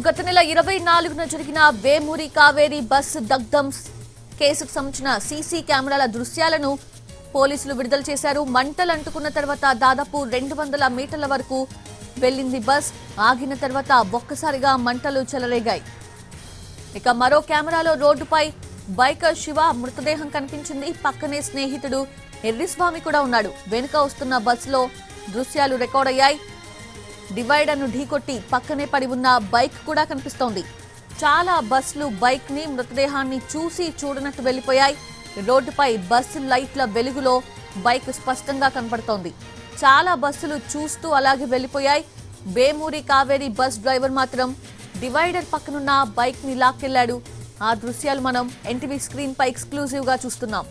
గత నెల ఇరవై నాలుగున జరిగిన వేమూరి కావేరి బస్ దగ్ధం కేసుకు సంబంధించిన సీసీ కెమెరాల దృశ్యాలను పోలీసులు విడుదల చేశారు. మంటలు అంటుకున్న తర్వాత దాదాపు రెండు వందల మీటర్ల వరకు వెళ్ళింది బస్. ఆగిన తర్వాత ఒక్కసారిగా మంటలు చెలరేగాయి. ఇక మరో కెమెరాలో రోడ్డుపై బైకర్ శివ మృతదేహం కనిపించింది. పక్కనే స్నేహితుడు ఎర్రిస్వామి కూడా ఉన్నాడు. వెనుక వస్తున్న బస్సులో దృశ్యాలు రికార్డ్ అయ్యాయి డివైడర్ను ఢీకొట్టి పక్కనే పడి ఉన్న బైక్ కూడా కనిపిస్తోంది. చాలా బస్సులు బైక్ని మృతదేహాన్ని చూసి చూడనట్టు వెళ్ళిపోయాయి రోడ్డుపై బస్సు లైట్ల వెలుగులో బైక్ స్పష్టంగా కనపడుతోంది చాలా బస్సులు చూస్తూ అలాగే వెళ్ళిపోయాయి బేమూరి కావేరి బస్ డ్రైవర్ మాత్రం డివైడర్ పక్కనున్న బైక్ని లాక్కెళ్ళాడు. ఆ దృశ్యాలు మనం ఎన్టీవీ స్క్రీన్ పై గా చూస్తున్నాం.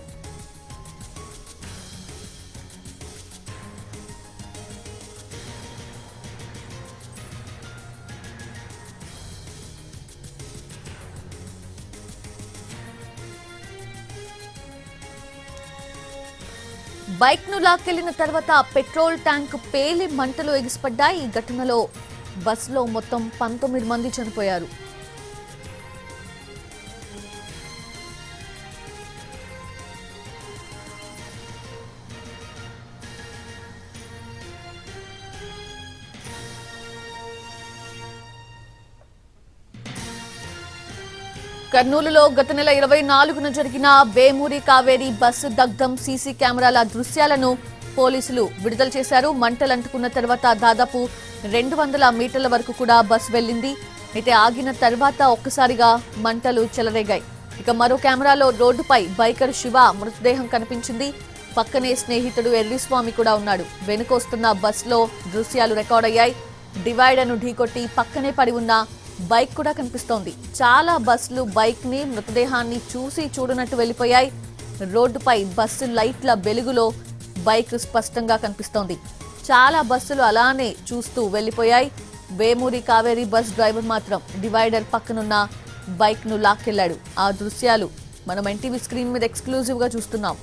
బైక్ను లాక్కెళ్ళిన తర్వాత పెట్రోల్ ట్యాంక్ పేలి మంటలు ఎగిసిపడ్డాయి. ఈ ఘటనలో బస్సులో మొత్తం పంతొమ్మిది మంది చనిపోయారు. కర్నూలులో గత నెల ఇరవై నాలుగున జరిగిన వేమూరి కావేరి బస్సు దగ్ధం సీసీ కెమెరాల దృశ్యాలను పోలీసులు విడుదల చేశారు. మంటలు అంటుకున్న తర్వాత దాదాపు రెండు వందల మీటర్ల వరకు కూడా బస్సు వెళ్ళింది. అయితే ఆగిన తర్వాత ఒక్కసారిగా మంటలు చెలరేగాయి. ఇక మరో కెమెరాలో రోడ్డుపై బైకర్ శివ మృతదేహం కనిపించింది. పక్కనే స్నేహితుడు ఎర్రిస్వామి కూడా ఉన్నాడు. వెనుకొస్తున్న బస్సులో దృశ్యాలు రికార్డయ్యాయి. డివైడర్ను ఢీకొట్టి పక్కనే పడి ఉన్న బైక్ కూడా కనిపిస్తోంది. చాలా బస్సులు బైక్ని మృతదేహాన్ని చూసి చూడనట్టు వెళ్ళిపోయాయి రోడ్డుపై బస్సు లైట్ల వెలుగులో బైక్ స్పష్టంగా కనిపిస్తోంది. చాలా బస్సులు అలానే చూస్తూ వెళ్ళిపోయాయి వేమూరి కావేరి బస్ డ్రైవర్ మాత్రం డివైడర్ పక్కనున్న బైక్ను లాక్కెళ్ళాడు ఆ దృశ్యాలు మనం ఎన్టీవీ స్క్రీన్ మీద ఎక్స్క్లూజివ్గా చూస్తున్నాం.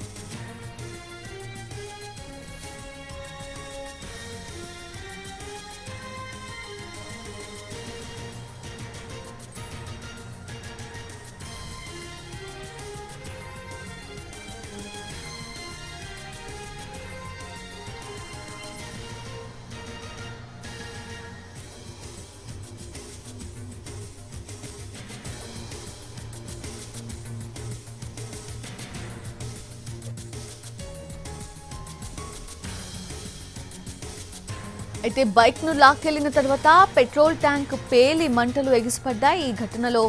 అయితే బైక్ను లాక్కెళ్ళిన తర్వాత పెట్రోల్ ట్యాంక్ పేలి మంటలు ఎగిసిపడ్డాయి. ఈ ఘటనలో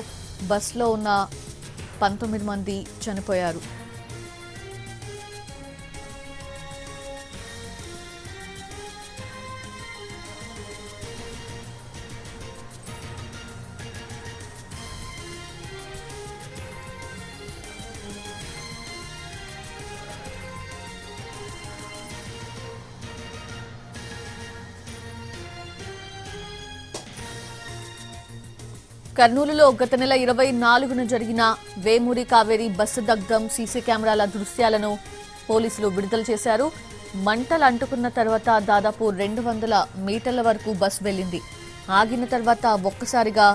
బస్సులో ఉన్న పంతొమ్మిది మంది చనిపోయారు. కర్నూలులో గత నెల ఇరవై నాలుగున జరిగిన వేమూరి కావేరి బస్సు దగ్ధం సీసీ కెమెరాల దృశ్యాలను పోలీసులు విడుదల చేశారు. మంటలు అంటుకున్న తర్వాత దాదాపు రెండు వందల మీటర్ల వరకు బస్ వెళ్ళింది. ఆగిన తర్వాత ఒక్కసారిగా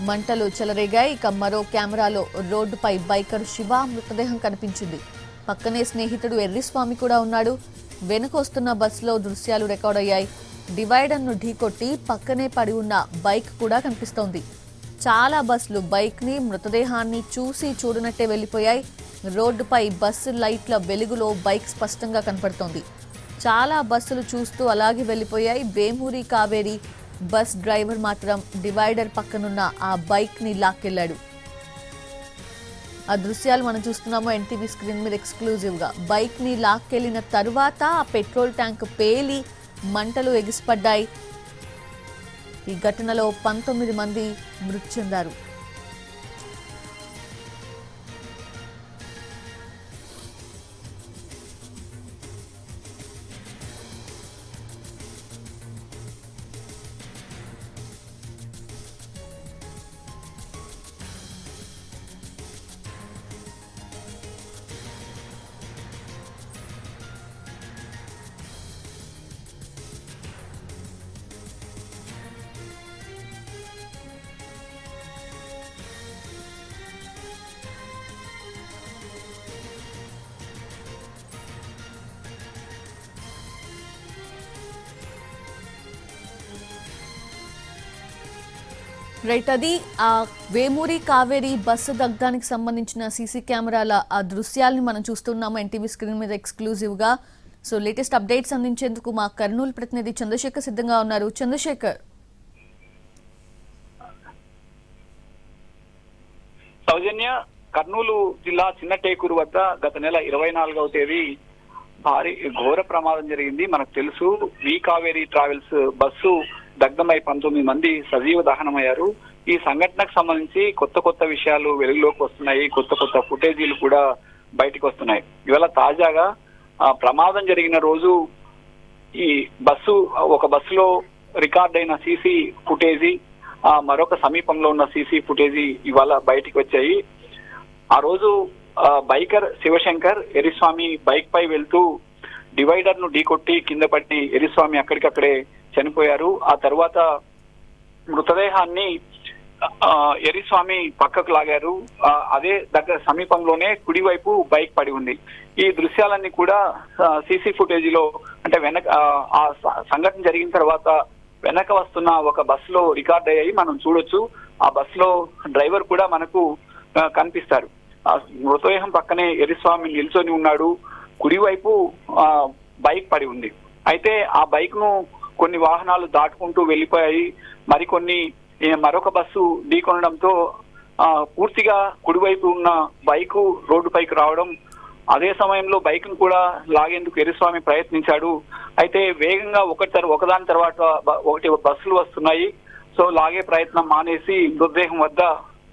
మంటలు చెలరేగాయి. ఇక మరో కెమెరాలో రోడ్డుపై బైకర్ శివ మృతదేహం కనిపించింది. పక్కనే స్నేహితుడు ఎర్రిస్వామి కూడా ఉన్నాడు. వెనుక వస్తున్న బస్సులో దృశ్యాలు రికార్డ్ అయ్యాయి డివైడర్ను ఢీకొట్టి పక్కనే పడి ఉన్న బైక్ కూడా కనిపిస్తోంది. చాలా బస్సులు బైక్ని మృతదేహాన్ని చూసి చూడనట్టే వెళ్ళిపోయాయి. రోడ్డుపై బస్సు లైట్ల వెలుగులో బైక్ స్పష్టంగా కనపడుతోంది. చాలా బస్సులు చూస్తూ అలాగే వెళ్ళిపోయాయి. వేమూరి కావేరి బస్ డ్రైవర్ మాత్రం డివైడర్ పక్కనున్న ఆ బైక్ని లాక్కెళ్ళాడు. లాక్కెళ్ళాడు ఆ దృశ్యాలు మనం చూస్తున్నాము ఎన్టీవీ స్క్రీన్ మీద ఎక్స్క్లూజివ్గా. బైక్ని లాక్కెళ్ళిన తర్వాత ఆ పెట్రోల్ ట్యాంక్ పేలి మంటలు ఎగిసిపడ్డాయి. ఈ ఘటనలో పంతొమ్మిది మంది మృతి చెందారు. రైట్ అది ఆ వేమూరి కావేరి బస్సు దగ్ధానికి సంబంధించిన సీసీ కెమెరాల ఆ దృశ్యాలను మనం చూస్తున్నాము ఎన్టీవీ స్క్రీన్ మీద ఎక్స్క్లూజివ్గా. సో లేటెస్ట్ అప్డేట్స్ అందించేందుకు మా కర్నూలు ప్రతినిధి చంద్రశేఖర్ సిద్ధంగా ఉన్నారు. చంద్రశేఖర్. సౌజన్య కర్నూలు జిల్లా చిన్నటేకూరు వద్ద గత నెల ఇరవై నాలుగవ తేదీ భారీ ఘోర ప్రమాదం జరిగింది. మనకు తెలుసు వి కావేరి ట్రావెల్స్ బస్సు దగ్ధమై పంతొమ్మిది మంది సజీవ దహనమయ్యారు. ఈ సంఘటనకు సంబంధించి కొత్త కొత్త విషయాలు వెలుగులోకి వస్తున్నాయి. కొత్త కొత్త ఫుటేజీలు కూడా బయటకు వస్తున్నాయి. ఇవాళ తాజాగా ప్రమాదం జరిగిన రోజు ఈ బస్సు ఒక బస్సులో రికార్డ్ అయిన సీసీ ఫుటేజీ ఆ మరొక సమీపంలో ఉన్న సీసీ ఫుటేజీ ఇవాళ బయటికి వచ్చాయి. ఆ రోజు బైకర్ శివశంకర్ ఎరిస్వామి బైక్ పై వెళ్తూ డివైడర్ను ఢీకొట్టి కింద పట్టి ఎరిస్వామి అక్కడికక్కడే చనిపోయారు. ఆ తర్వాత మృతదేహాన్ని ఎరిస్వామి పక్కకు లాగారు. అదే దగ్గర సమీపంలోనే కుడివైపు బైక్ పడి ఉంది. ఈ దృశ్యాలన్నీ కూడా సీసీ ఫుటేజ్లో అంటే వెనక ఆ, సంఘటన జరిగిన తర్వాత వెనక వస్తున్న ఒక బస్సులో రికార్డ్ అయ్యాయి. మనం చూడొచ్చు. ఆ బస్సులో డ్రైవర్ కూడా మనకు కనిపిస్తారు. ఆ మృతదేహం పక్కనే ఎరిస్వామి నిల్చొని ఉన్నాడు. కుడివైపు ఆ, బైక్ పడి ఉంది. అయితే ఆ బైక్ను కొన్ని వాహనాలు దాటుకుంటూ వెళ్ళిపోయాయి. మరికొన్ని మరొక బస్సు ఢీకొనడంతో ఆ, పూర్తిగా కుడివైపు ఉన్న బైకు రోడ్డుపైకి రావడం అదే సమయంలో బైక్ను కూడా లాగేందుకు ఎరుస్వామి ప్రయత్నించాడు. అయితే వేగంగా ఒకటి ఒకదాని తర్వాత ఒకటి బస్సులు వస్తున్నాయి. సో లాగే ప్రయత్నం మానేసి మృతదేహం వద్ద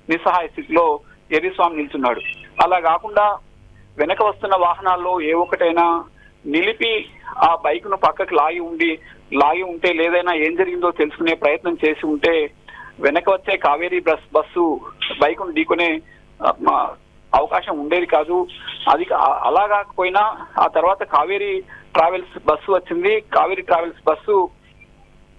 నిస్సహాయ స్థితిలో ఎరిస్వామి నిల్చున్నాడు. అలా కాకుండా వెనక వస్తున్న వాహనాల్లో ఏ ఒక్కటైనా నిలిపి ఆ బైక్ను పక్కకు లాగి ఉండి లాగి ఉంటే లేదైనా ఏం జరిగిందో తెలుసుకునే ప్రయత్నం చేసి ఉంటే వెనక వచ్చే కావేరీ బస్ బస్సు బైక్ను ఢీకొనే అవకాశం ఉండేది కాదు. అది అలా కాకపోయినా ఆ తర్వాత కావేరీ ట్రావెల్స్ బస్సు వచ్చింది. కావేరీ ట్రావెల్స్ బస్సు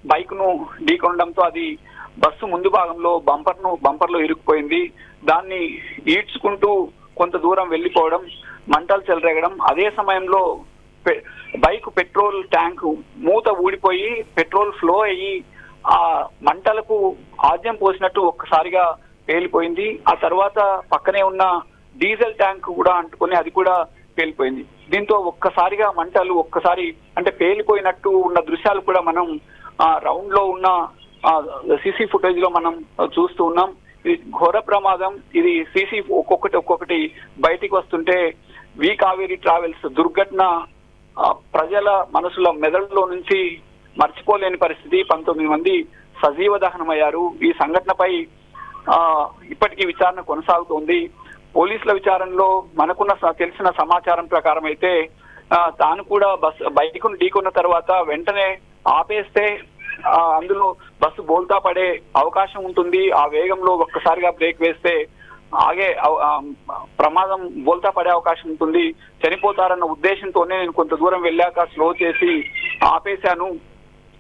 బైక్ను ఢీకొనడంతో అది బస్సు ముందు భాగంలో బంపర్ను బంపర్లో ఇరుక్కుపోయింది. దాన్ని ఈడ్చుకుంటూ కొంత దూరం వెళ్ళిపోవడం మంటలు చెలరేగడం అదే సమయంలో బైక్ పెట్రోల్ ట్యాంక్ మూత ఊడిపోయి పెట్రోల్ ఫ్లో అయ్యి ఆ మంటలకు ఆద్యం పోసినట్టు ఒక్కసారిగా పేలిపోయింది. ఆ తర్వాత పక్కనే ఉన్న డీజిల్ ట్యాంక్ కూడా అంటుకొని అది కూడా పేలిపోయింది. దీంతో ఒక్కసారిగా మంటలు ఒక్కసారి అంటే పేలిపోయినట్టు ఉన్న దృశ్యాలు కూడా మనం ఆ రౌండ్లో ఉన్న సీసీ ఫుటేజ్లో మనం చూస్తూ ఉన్నాం. ఇది ఘోర ప్రమాదం. ఇది సీసీ ఒక్కొక్కటి ఒక్కొక్కటి బయటికి వస్తుంటే వి కావేరీ ట్రావెల్స్ దుర్ఘటన ప్రజల మనసుల మెదడులో నుంచి మర్చిపోలేని పరిస్థితి. పంతొమ్మిది మంది సజీవ దహనమయ్యారు. ఈ సంఘటనపై ఇప్పటికీ విచారణ కొనసాగుతోంది. పోలీసుల విచారణలో మనకున్న తెలిసిన సమాచారం ప్రకారం అయితే తాను కూడా బస్ బైకును ఢీకొన్న తర్వాత వెంటనే ఆపేస్తే అందులో బస్సు బోల్తా పడే అవకాశం ఉంటుంది. ఆ వేగంలో ఒక్కసారిగా బ్రేక్ వేస్తే ఆగే ప్రమాదం బోల్తా పడే అవకాశం ఉంటుంది. చనిపోతారన్న ఉద్దేశంతోనే నేను కొంత దూరం వెళ్ళాక స్లో చేసి ఆపేశాను.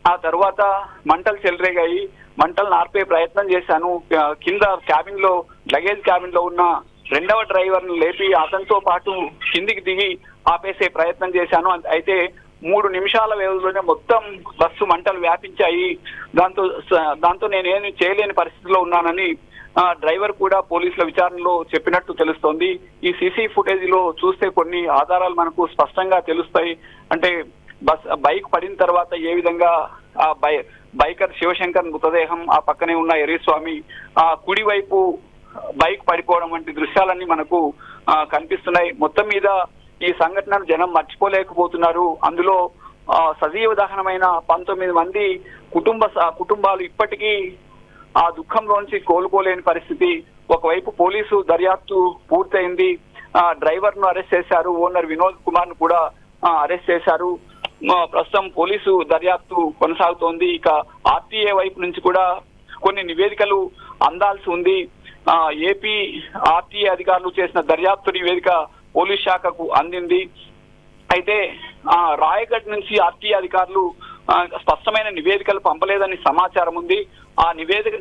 ఆ తర్వాత మంటలు చెలరేగాయి. మంటలు నార్పే ప్రయత్నం చేశాను. కింద క్యాబిన్లో లగేజ్ క్యాబిన్లో ఉన్న రెండవ డ్రైవర్ను లేపి అతనితో పాటు కిందికి దిగి ఆపేసే ప్రయత్నం చేశాను. అయితే మూడు నిమిషాల వ్యవధిలోనే మొత్తం బస్సు మంటలు వ్యాపించాయి. దాంతో దాంతో నేనేమి చేయలేని పరిస్థితిలో ఉన్నానని డ్రైవర్ కూడా పోలీసుల విచారణలో చెప్పినట్టు తెలుస్తోంది. ఈ సీసీ ఫుటేజ్లో చూస్తే కొన్ని ఆధారాలు మనకు స్పష్టంగా తెలుస్తాయి. అంటే బస్ బైక్ పడిన తర్వాత ఏ విధంగా ఆ బై బైకర్ శివశంకర్ మృతదేహం ఆ పక్కనే ఉన్న ఎర్రస్వామి ఆ కుడి వైపు బైక్ పడిపోవడం వంటి దృశ్యాలన్నీ మనకు కనిపిస్తున్నాయి. మొత్తం మీద ఈ సంఘటనను జనం మర్చిపోలేకపోతున్నారు. అందులో సజీవ దహనమైన పంతొమ్మిది మంది కుటుంబ కుటుంబాలు ఇప్పటికీ ఆ దుఃఖంలోంచి కోలుకోలేని పరిస్థితి. ఒకవైపు పోలీసు దర్యాప్తు పూర్తయింది. ఆ డ్రైవర్ను అరెస్ట్ చేశారు. ఓనర్ వినోద్ కుమార్ను కూడా అరెస్ట్ చేశారు. ప్రస్తుతం పోలీసు దర్యాప్తు కొనసాగుతోంది. ఇక ఆర్టీఏ వైపు నుంచి కూడా కొన్ని నివేదికలు అందాల్సి ఉంది. ఆ, ఏపీ ఆర్టీఏ అధికారులు చేసిన దర్యాప్తు నివేదిక పోలీస్ శాఖకు అందింది. అయితే ఆ రాయగఢ్ నుంచి ఆర్టీఏ అధికారులు స్పష్టమైన నివేదికలు పంపలేదని సమాచారం ఉంది. ఆ నివేదిక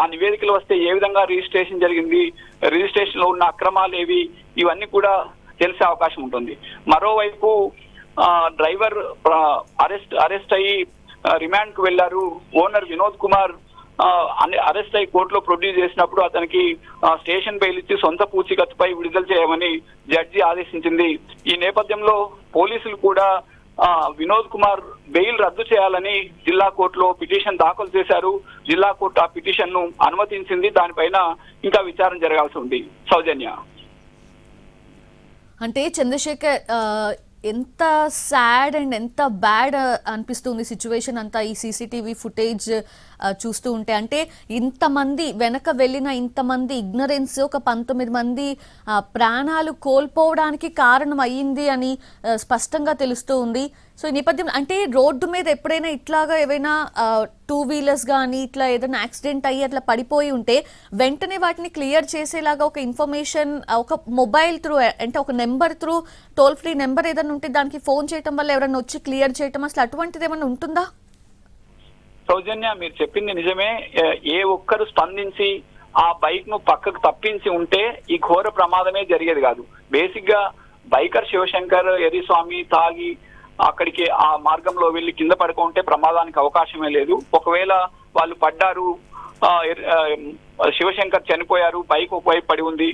ఆ నివేదికలు వస్తే ఏ విధంగా రిజిస్ట్రేషన్ జరిగింది రిజిస్ట్రేషన్లో ఉన్న అక్రమాలు ఏవి ఇవన్నీ కూడా తెలిసే అవకాశం ఉంటుంది. మరోవైపు డ్రైవర్ అరెస్ట్ అరెస్ట్ అయ్యి రిమాండ్కు వెళ్ళారు ఓనర్ వినోద్ కుమార్ అరెస్ట్ అయి కోర్టులో ప్రొడ్యూస్ చేసినప్పుడు అతనికి స్టేషన్ బెయిల్ ఇచ్చి సొంత పూచికత్తుపై విడుదల చేయమని జడ్జి ఆదేశించింది. ఈ నేపథ్యంలో పోలీసులు కూడా వినోద్ కుమార్ బెయిల్ రద్దు చేయాలని జిల్లా కోర్టులో పిటిషన్ దాఖలు చేశారు. జిల్లా కోర్టు ఆ పిటిషన్ను అనుమతించింది. దానిపైన ఇంకా విచారణ జరగాల్సి ఉంది. సౌజన్య. అంటే చంద్రశేఖర్ ఎంత సాడ్ అండ్ ఎంత బ్యాడ్ uh, అనిపిస్తుంది సిచ్యువేషన్ అంతా ఈ సీసీటీవీ ఫుటేజ్ uh, చూస్తూ ఉంటే. అంటే ఇంతమంది వెనక వెళ్ళిన ఇంతమంది ఇగ్నరెన్స్ ఒక పంతొమ్మిది మంది uh, ప్రాణాలు కోల్పోవడానికి కారణం అయ్యింది అని స్పష్టంగా తెలుస్తూ ఉంది. సో ఈ నేపథ్యం అంటే రోడ్డు మీద ఎప్పుడైనా ఇట్లాగా ఏవైనా టూ వీలర్స్ కానీ ఇట్లా ఏదైనా యాక్సిడెంట్ అయ్యి అట్లా పడిపోయి ఉంటే వెంటనే వాటిని క్లియర్ చేసేలాగా ఒక ఇన్ఫర్మేషన్ ఒక మొబైల్ త్రూ అంటే ఒక number through toll free number ఏదైనా ఉంటే దానికి ఫోన్ చేయటం వల్ల ఎవరైనా వచ్చి క్లియర్ చేయటం అసలు అటువంటిది ఏమైనా ఉంటుందా? సౌజన్య మీరు చెప్పింది నిజమే. ఏ- ఏ ఒక్కరు స్పందించి ఆ బైక్ను పక్కకు తప్పించి ఉంటే ఈ ఘోర ప్రమాదమే జరిగేది కాదు. బేసిక్గా బైకర్ శివశంకర్ ఎరిస్వామి తాగి అక్కడికి ఆ మార్గంలో వెళ్ళి కింద పడుకుంటే ప్రమాదానికి అవకాశమే లేదు. ఒకవేళ వాళ్ళు పడ్డారు శివశంకర్ చనిపోయారు బైక్ ఒకవైపు పడి ఉంది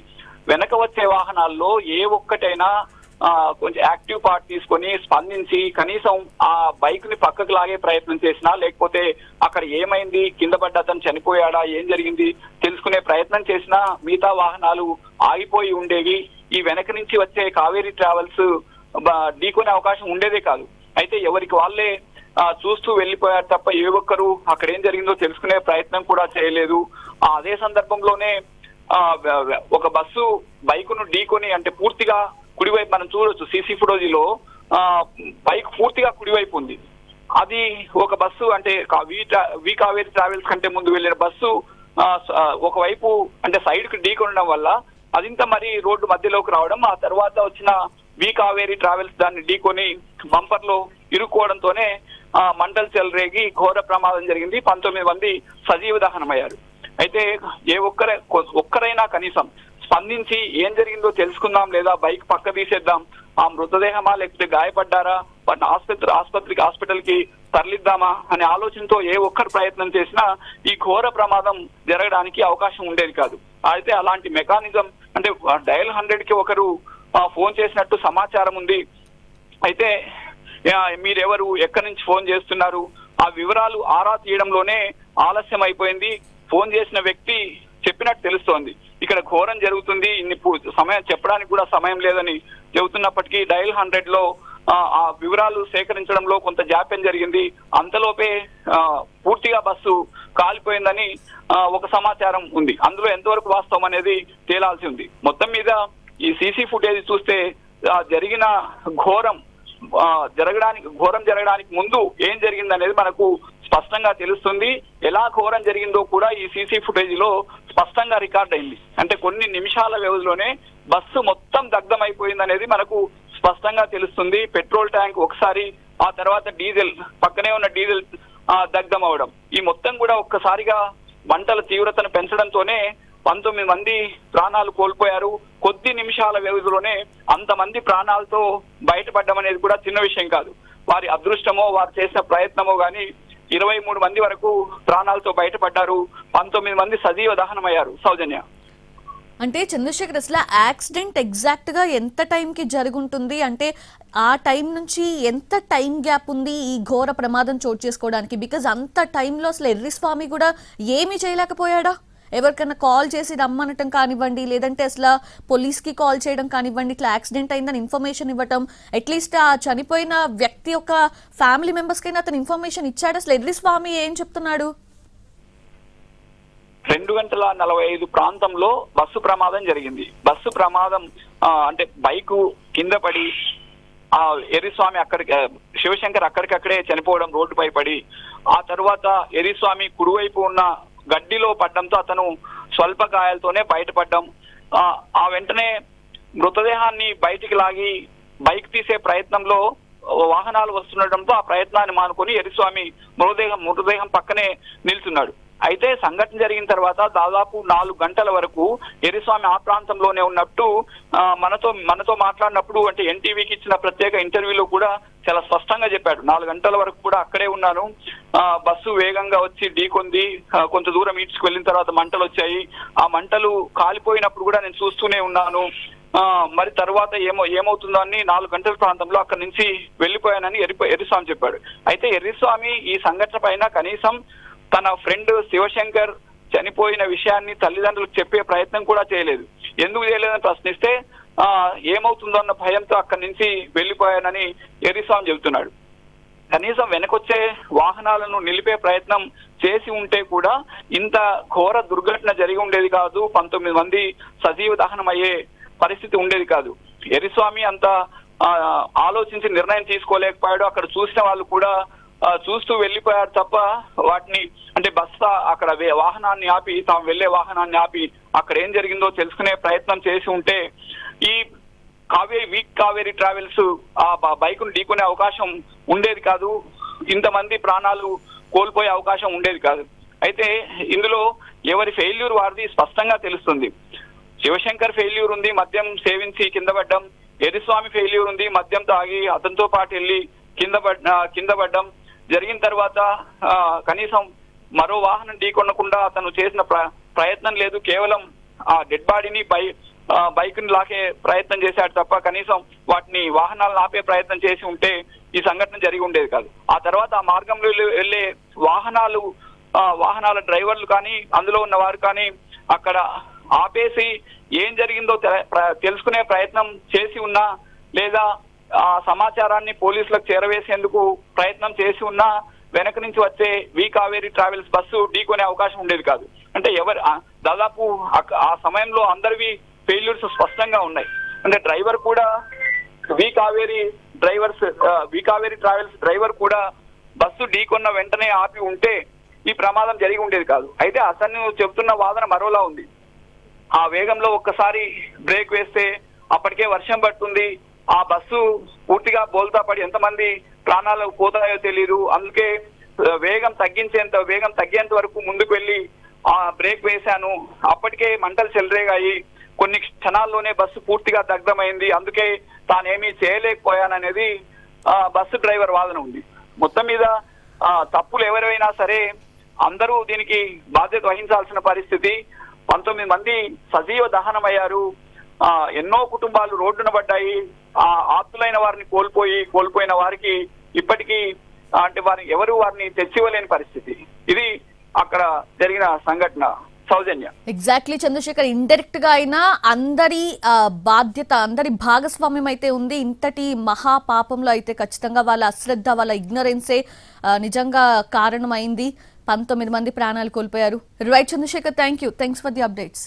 వెనక వచ్చే వాహనాల్లో ఏ ఒక్కటైనా కొంచెం యాక్టివ్ పార్ట్ తీసుకొని స్పందించి కనీసం ఆ బైక్ని పక్కకు లాగే ప్రయత్నం చేసినా లేకపోతే అక్కడ ఏమైంది కింద పడ్డ అతను చనిపోయాడా ఏం జరిగింది తెలుసుకునే ప్రయత్నం చేసినా మిగతా వాహనాలు ఆగిపోయి ఉండేవి. ఈ వెనక నుంచి వచ్చే కావేరీ ట్రావెల్స్ ఢీకొనే అవకాశం ఉండేదే కాదు. అయితే ఎవరికి వాళ్ళే చూస్తూ వెళ్ళిపోయారు తప్ప ఏ ఒక్కరు అక్కడ ఏం జరిగిందో తెలుసుకునే ప్రయత్నం కూడా చేయలేదు. ఆ, అదే సందర్భంలోనే ఆ, ఒక బస్సు బైకును ఢీకొని అంటే పూర్తిగా కుడివైపు మనం చూడొచ్చు సీసీ ఫుటోజీలో ఆ, బైక్ పూర్తిగా కుడివైపు ఉంది. అది ఒక బస్సు అంటే వీ వి ట్రా- వి కావేరి ట్రావెల్స్ కంటే ముందు వెళ్ళిన బస్సు ఒకవైపు అంటే సైడ్కు ఢీకొనడం వల్ల అదింత మరి రోడ్డు మధ్యలోకి రావడం ఆ తర్వాత వచ్చిన వి కావేరి ట్రావెల్స్ దాన్ని ఢీకొని బంపర్లో ఇరుక్కోవడంతోనే ఆ, మంటలు చెలరేగి ఘోర ప్రమాదం జరిగింది. పంతొమ్మిది మంది సజీవ దహనమయ్యారు. అయితే ఏ ఒక్కర ఒక్కరైనా కనీసం స్పందించి ఏం జరిగిందో తెలుసుకుందాం లేదా బైక్ పక్క తీసేద్దాం ఆ మృతదేహమా లేకపోతే గాయపడ్డారా వాటిని ఆసుపత్రి ఆసుపత్రికి హాస్పిటల్కి తరలిద్దామా అనే ఆలోచనతో ఏ ఒక్కరు ప్రయత్నం చేసినా ఈ ఘోర ప్రమాదం జరగడానికి అవకాశం ఉండేది కాదు. అయితే అలాంటి మెకానిజం అంటే డయల్ హండ్రెడ్కి ఒకరు ఫోన్ చేసినట్టు సమాచారం ఉంది. అయితే మీరెవరు ఎక్కడి నుంచి ఫోన్ చేస్తున్నారు? ఆ వివరాలు ఆరా తీయడంలోనే ఆలస్యం అయిపోయింది ఫోన్ చేసిన వ్యక్తి చెప్పినట్టు తెలుస్తోంది. ఇక్కడ ఘోరం జరుగుతుంది. ఇన్ని సమయం చెప్పడానికి కూడా సమయం లేదని చెబుతున్నప్పటికీ డయల్ హండ్రెడ్లో ఆ, వివరాలు సేకరించడంలో కొంత జాప్యం జరిగింది. అంతలోపే పూర్తిగా బస్సు కాలిపోయిందని ఒక సమాచారం ఉంది. అందులో ఎంతవరకు వాస్తవం అనేది తేలాల్సి ఉంది. మొత్తం మీద ఈ సీసీ ఫుటేజ్ చూస్తే ఆ, జరిగిన ఘోరం జరగడానికి ఘోరం జరగడానికి ముందు ఏం జరిగింది అనేది మనకు స్పష్టంగా తెలుస్తుంది. ఎలా ఘోరం జరిగిందో కూడా ఈ సీసీ ఫుటేజ్లో స్పష్టంగా రికార్డ్ అయింది. అంటే కొన్ని నిమిషాల వ్యవధిలోనే బస్సు మొత్తం దగ్ధమైపోయింది అనేది మనకు స్పష్టంగా తెలుస్తుంది. పెట్రోల్ ట్యాంక్ ఒకసారి ఆ తర్వాత డీజిల్ పక్కనే ఉన్న డీజిల్ దగ్ధం అవడం ఈ మొత్తం కూడా ఒక్కసారిగా మంటల తీవ్రతను పెంచడంతోనే పంతొమ్మిది మంది ప్రాణాలు కోల్పోయారు. కొద్ది నిమిషాల వ్యవధిలోనే అంతమంది ప్రాణాలతో బయటపడడం అనేది కూడా చిన్న విషయం కాదు. వారి అదృష్టమో వారు చేసిన ప్రయత్నమో గాని ఇరవై మూడు మంది వరకు ప్రాణాలతో బయటపడ్డారు. పంతొమ్మిది మంది సజీవ దహనమయ్యారు. సౌజన్య. అంటే చంద్రశేఖర్ అసలు యాక్సిడెంట్ ఎగ్జాక్ట్గా ఎంత టైంకి జరుగుంటుంది? అంటే ఆ టైం నుంచి ఎంత టైం గ్యాప్ ఉంది ఈ ఘోర ప్రమాదం చోటు చేసుకోవడానికి? బికాజ్ అంత టైంలో అసలు ఎర్రిస్వామి కూడా ఏమీ చేయలేకపోయాడా? ఎవరికైనా కాల్ చేసి రమ్మనటం కానివ్వండి లేదంటే అసలు పోలీస్కి కాల్ చేయడం కానివ్వండి ఇట్లా యాక్సిడెంట్ అయిందని ఇన్ఫర్మేషన్ ఇవ్వటం అట్లీస్ట్ ఆ చనిపోయిన వ్యక్తి యొక్క ఫ్యామిలీ మెంబర్స్కైనా అతను ఇన్ఫర్మేషన్ ఇచ్చాడు. అసలు ఎర్రిస్వామి ఏం చెప్తున్నాడు? రెండు గంటల నలభై ఐదు ప్రాంతంలో బస్సు ప్రమాదం జరిగింది. బస్సు ప్రమాదం అంటే బైకు కింద పడి ఆ ఎరిస్వామి అక్కడికి శివశంకర్ అక్కడికక్కడే చనిపోవడం రోడ్డుపై పడి ఆ తర్వాత ఎరిస్వామి కుడివైపు ఉన్న గడ్డిలో పడ్డంతో అతను స్వల్ప గాయాలతోనే బయటపడ్డం. ఆ, ఆ వెంటనే మృతదేహాన్ని బయటికి లాగి బైక్ తీసే ప్రయత్నంలో వాహనాలు వస్తుండటంతో ఆ ప్రయత్నాన్ని మానుకొని ఎరిస్వామి మృతదేహం మృతదేహం పక్కనే నిల్చున్నాడు. అయితే సంఘటన జరిగిన తర్వాత దాదాపు నాలుగు గంటల వరకు ఎరిస్వామి ఆ ప్రాంతంలోనే ఉన్నట్టు మనతో మనతో మాట్లాడినప్పుడు అంటే ఎన్టీవీకి ఇచ్చిన ప్రత్యేక ఇంటర్వ్యూలో కూడా చాలా స్పష్టంగా చెప్పాడు. నాలుగు గంటల వరకు కూడా అక్కడే ఉన్నాను. బస్సు వేగంగా వచ్చి ఢీకొంది. కొంత దూరం ఈడ్చుకు వెళ్ళిన తర్వాత మంటలు వచ్చాయి. ఆ మంటలు కాలిపోయినప్పుడు కూడా నేను చూస్తూనే ఉన్నాను. మరి తర్వాత ఏమో ఏమవుతుందో అని నాలుగు గంటల ప్రాంతంలో అక్కడి నుంచి వెళ్ళిపోయానని ఎరి ఎర్రిస్వామి చెప్పాడు. అయితే ఎర్రిస్వామి ఈ సంఘటన పైన కనీసం తన ఫ్రెండ్ శివశంకర్ చనిపోయిన విషయాన్ని తల్లిదండ్రులకు చెప్పే ప్రయత్నం కూడా చేయలేదు. ఎందుకు చేయలేదని ప్రశ్నిస్తే ఆ ఏమవుతుందో అన్న భయంతో అక్కడి నుంచి వెళ్ళిపోయానని ఎరిస్వామి చెబుతున్నాడు. కనీసం వెనకొచ్చే వాహనాలను నిలిపే ప్రయత్నం చేసి ఉంటే కూడా ఇంత ఘోర దుర్ఘటన జరిగి ఉండేది కాదు పంతొమ్మిది మంది సజీవ దహనం అయ్యే పరిస్థితి ఉండేది కాదు. ఎరిస్వామి అంత ఆలోచించి నిర్ణయం తీసుకోలేకపోయాడు. అక్కడ చూసిన వాళ్ళు కూడా చూస్తూ వెళ్ళిపోయారు తప్ప వాటిని అంటే బస్తా అక్కడ వే- వాహనాన్ని ఆపి తాము వెళ్ళే వాహనాన్ని ఆపి అక్కడ ఏం జరిగిందో తెలుసుకునే ప్రయత్నం చేసి ఉంటే ఈ కావేరి వీక్ కావేరి ట్రావెల్స్ ఆ బ- బైక్ను ఢీకొనే అవకాశం ఉండేది కాదు. ఇంతమంది ప్రాణాలు కోల్పోయే అవకాశం ఉండేది కాదు. అయితే ఇందులో ఎవరి ఫెయిల్యూర్ వారిది స్పష్టంగా తెలుస్తుంది. శివశంకర్ ఫెయిల్యూర్ ఉంది మద్యం సేవించి కింద పడ్డం. ఎరిస్వామి ఫెయిల్యూర్ ఉంది మద్యం తాగి అతనితో పాటు వెళ్ళి కింద పడ్ కింద పడ్డం. జరిగిన తర్వాత కనీసం మరో వాహనం ఢీకొనకుండా అతను చేసిన ప్ర- ప్రయత్నం లేదు. కేవలం ఆ డెడ్ బాడీని బై బైక్ని లాగే ప్రయత్నం చేశాడు తప్ప కనీసం వాటిని వాహనాలను ఆపే ప్రయత్నం చేసి ఉంటే ఈ సంఘటన జరిగి ఉండేది కాదు. ఆ తర్వాత ఆ మార్గంలో వెళ్ళే- వాహనాలు వాహనాల డ్రైవర్లు కానీ అందులో ఉన్న వారు కానీ అక్కడ ఆపేసి ఏం జరిగిందో తె- తెలుసుకునే ప్రయత్నం చేసి ఉన్నా లేదా ఆ సమాచారాన్ని పోలీసులకు చేరవేసేందుకు ప్రయత్నం చేసి ఉన్నా వెనక నుంచి వచ్చే వి కావేరి ట్రావెల్స్ బస్సు ఢీకొనే అవకాశం ఉండేది కాదు. అంటే ఎవరు దాదాపు ఆ సమయంలో అందరివి ఫెయిల్యూర్స్ స్పష్టంగా ఉన్నాయి. అంటే డ్రైవర్ కూడా V Kaveri drivers V Kaveri travels driver కూడా బస్సు ఢీకొన్న వెంటనే ఆపి ఉంటే ఈ ప్రమాదం జరిగి ఉండేది కాదు. అయితే అతను చెబుతున్న వాదన మరోలా ఉంది. ఆ వేగంలో ఒక్కసారి బ్రేక్ వేస్తే అప్పటికే వర్షం పడుతుంది. ఆ బస్సు పూర్తిగా బోల్తా పడి ఎంతమంది ప్రాణాలు పోతాయో తెలియదు అందుకే వేగం తగ్గించేంత వేగం తగ్గేంత వరకు ముందుకు వెళ్ళి ఆ బ్రేక్ వేశాను. అప్పటికే మంటలు చెలరేగాయి. కొన్ని క్షణాల్లోనే బస్సు పూర్తిగా దగ్ధమైంది. అందుకే తానేమీ చేయలేకపోయాననేది ఆ, బస్సు డ్రైవర్ వాదన ఉంది. మొత్తం మీద ఆ, తప్పులు ఎవరైనా సరే అందరూ దీనికి బాధ్యత వహించాల్సిన పరిస్థితి. పంతొమ్మిది మంది సజీవ దహనమయ్యారు. అయ్యారు ఎన్నో కుటుంబాలు రోడ్డున పడ్డాయి. ఆ ఆప్తులైన వారిని కోల్పోయి కోల్పోయిన వారికి ఇప్పటికీ అంటే వారిని ఎవరు వారిని తెచ్చివ్వలేని పరిస్థితి. ఇది అక్కడ జరిగిన సంఘటన సౌజన్య. ఎగ్జాక్ట్లీ చంద్రశేఖర్. ఇండైరెక్ట్గా అయినా అందరి ఆ, బాధ్యత అందరి భాగస్వామ్యం అయితే ఉంది. ఇంతటి మహా పాపంలో అయితే ఖచ్చితంగా వాళ్ళ అశ్రద్ధ వాళ్ళ ఇగ్నరెన్సే నిజంగా కారణమైంది. పంతొమ్మిది మంది ప్రాణాలు కోల్పోయారు. Right Chandrashekar. Thank you thanks for the updates